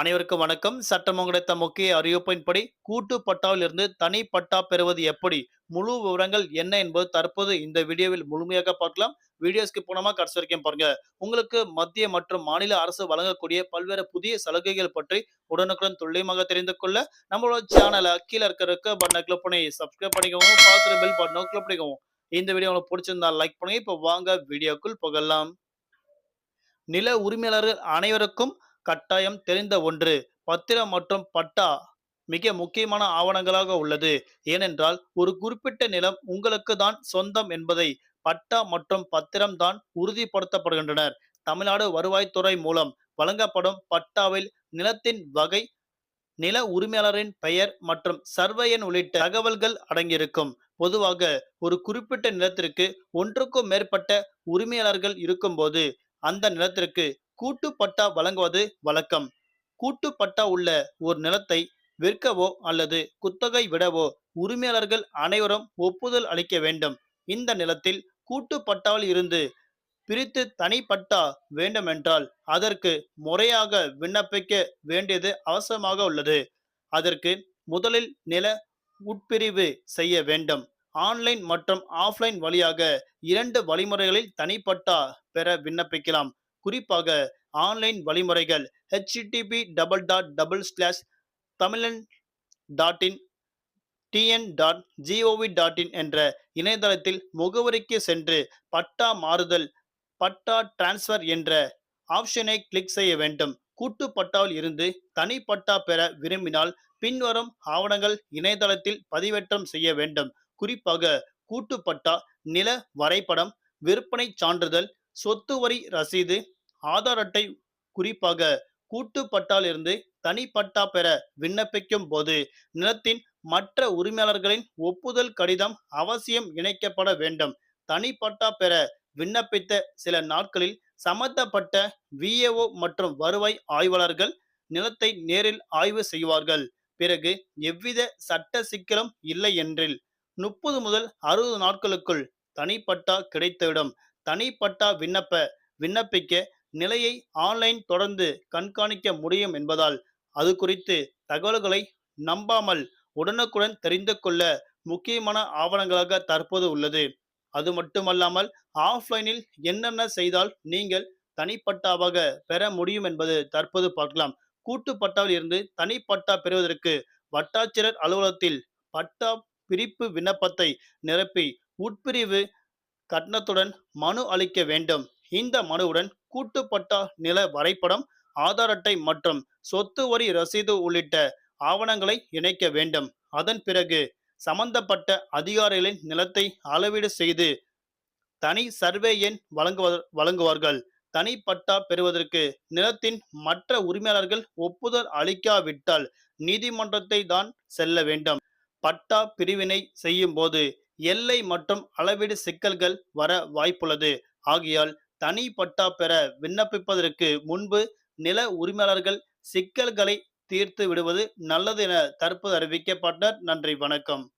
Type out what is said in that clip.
அனைவருக்கும் வணக்கம். சட்டமன்ற கிடைத்த முக்கிய அறிவிப்பின்படி கூட்டு பட்டாவிலிருந்து தனி பட்டா பெறுவது எப்படி? முழு விவரங்கள் என்ன என்பது தற்போது இந்த வீடியோவில் முழுமையாக பார்க்கலாம். வீடியோஸ்க்கு போனமா கடைசி வரைக்கும் பாருங்க. உங்களுக்கு மத்திய மற்றும் மாநில அரசு வழங்கக்கூடிய பல்வேறு புதிய சலுகைகள் பற்றி உடனுக்குடன் துல்லியமாக தெரிந்து கொள்ள நம்மளோட சேனலை கீழே இருக்கிற பட்டனை கிளிக் பண்ணி சப்ஸ்கிரைப் பண்ணிக்கோங்க. பார்த்துட்டு பெல் பட்டனை கிளிக் பண்ணிக்கோங்க. இந்த வீடியோ உங்களுக்கு பிடிச்சிருந்தா லைக் பண்ணுங்க. இப்போ வாங்க வீடியோக்குள் புகழலாம் நில உரிமையாளர்கள் அனைவருக்கும் கட்டாயம் தெரிந்த ஒன்று. பத்திரம் மற்றும் பட்டா மிக முக்கியமான ஆவணங்களாக உள்ளது. ஏனென்றால் ஒரு குறிப்பிட்ட நிலம் உங்களுக்கு தான் சொந்தம் என்பதை பட்டா மற்றும் பத்திரம் தான் உறுதிப்படுத்தப்படுகின்றனர். தமிழ்நாடு வருவாய்த்துறை மூலம் வழங்கப்படும் பட்டாவில் நிலத்தின் வகை நில உரிமையாளரின் பெயர் மற்றும் சர்வையன் உள்ளிட்ட தகவல்கள் அடங்கியிருக்கும். பொதுவாக ஒரு குறிப்பிட்ட நிலத்திற்கு ஒன்றுக்கும் மேற்பட்ட உரிமையாளர்கள் இருக்கும்போது அந்த நிலத்திற்கு கூட்டு பட்டா வழங்குவது வழக்கம். கூட்டு பட்டா உள்ள ஒரு நிலத்தை விற்கவோ அல்லது குத்தகை விடவோ உரிமையாளர்கள் அனைவரும் ஒப்புதல் அளிக்க வேண்டும். இந்த நிலத்தில் கூட்டு பட்டாவில் இருந்து பிரித்து தனிப்பட்டா வேண்டுமென்றால் அதற்கு முறையாக விண்ணப்பிக்க வேண்டியது அவசியமாக உள்ளது. அதற்கு முதலில் நில உட்பிரிவு செய்ய வேண்டும். ஆன்லைன் மற்றும் ஆஃப்லைன் வழியாக இரண்டு வழிமுறைகளில் தனிப்பட்டா பெற விண்ணப்பிக்கலாம். குறிப்பாக ஆன்லைன் வழிமுறைகள் HTTP double dot double slash Tamilan dot in TN dot GOV dot in என்ற இணையதளத்தில் முகவரிக்கு சென்று பட்டா மாறுதல் பட்டா டிரான்ஸ்ஃபர் என்ற ஆப்ஷனை கிளிக் செய்ய வேண்டும். கூட்டு பட்டாவில் இருந்து தனி பட்டா பெற விரும்பினால் பின்வரும் ஆவணங்கள் இணையதளத்தில் பதிவேற்றம் செய்ய வேண்டும். குறிப்பாக கூட்டு பட்டா நில வரைபடம் விற்பனை சான்றிதழ் சொத்து வரி ரசீது ஆதார் அட்டை குறிப்பாக கூட்டு பட்டாலிருந்து தனிப்பட்டா பெற விண்ணப்பிக்கும் போது நிலத்தின் மற்ற உரிமையாளர்களின் ஒப்புதல் கடிதம் அவசியம் இணைக்கப்பட வேண்டும். தனிப்பட்டா பெற விண்ணப்பித்த சில நாட்களில் சம்பந்தப்பட்ட விஏஓ மற்றும் வருவாய் ஆய்வாளர்கள் நிலத்தை நேரில் ஆய்வு செய்வார்கள். பிறகு எவ்வித சட்ட சிக்கலும் இல்லை என்றில் முப்பது முதல் அறுபது நாட்களுக்குள் தனிப்பட்டா கிடைத்துவிடும். தனிப்பட்டா விண்ணப்ப விண்ணப்பிக்க நிலையை ஆன்லைன் தொடர்ந்து கண்காணிக்க முடியும் என்பதால் அது குறித்து தகவல்களை நம்பாமல் உடனுக்குடன் தெரிந்து கொள்ள முக்கியமான ஆவணங்களாக தற்போது உள்ளது. அது மட்டுமல்லாமல் ஆஃப்லைனில் என்னென்ன செய்தால் நீங்கள் தனிப்பட்டாவாக பெற முடியும் என்பது தற்போது பார்க்கலாம். கூட்டு பட்டாவில் இருந்து தனிப்பட்டா பெறுவதற்கு வட்டாட்சியர் அலுவலகத்தில் பட்டா பிரிப்பு விண்ணப்பத்தை நிரப்பி உட்பிரிவு கட்டணத்துடன் மனு அளிக்க வேண்டும். இந்த மனுவுடன் கூட்டுப்பட்டா நில வரைபடம் ஆதார் அட்டை மற்றும் சொத்து வரி ரசீது உள்ளிட்ட ஆவணங்களை இணைக்க வேண்டும். அதன் பிறகு சம்பந்தப்பட்ட அதிகாரிகளின் நிலத்தை அளவீடு செய்து தனி சர்வே எண் வழங்குவார்கள். தனி பட்டா பெறுவதற்கு நிலத்தின் மற்ற உரிமையாளர்கள் ஒப்புதல் அளிக்காவிட்டால் நீதிமன்றத்தை தான் செல்ல வேண்டும். பட்டா பிரிவினை செய்யும் போது எல்லை மற்றும் அளவீடு சிக்கல்கள் வர வாய்ப்புள்ளது. ஆகையால் தனி பட்டா பெற விண்ணப்பிப்பதற்கு முன்பு நில உரிமையாளர்கள் சிக்கல்களை தீர்த்து விடுவது நல்லது என தற்போது அறிவிக்கப்பட்டார் நன்றி வணக்கம்.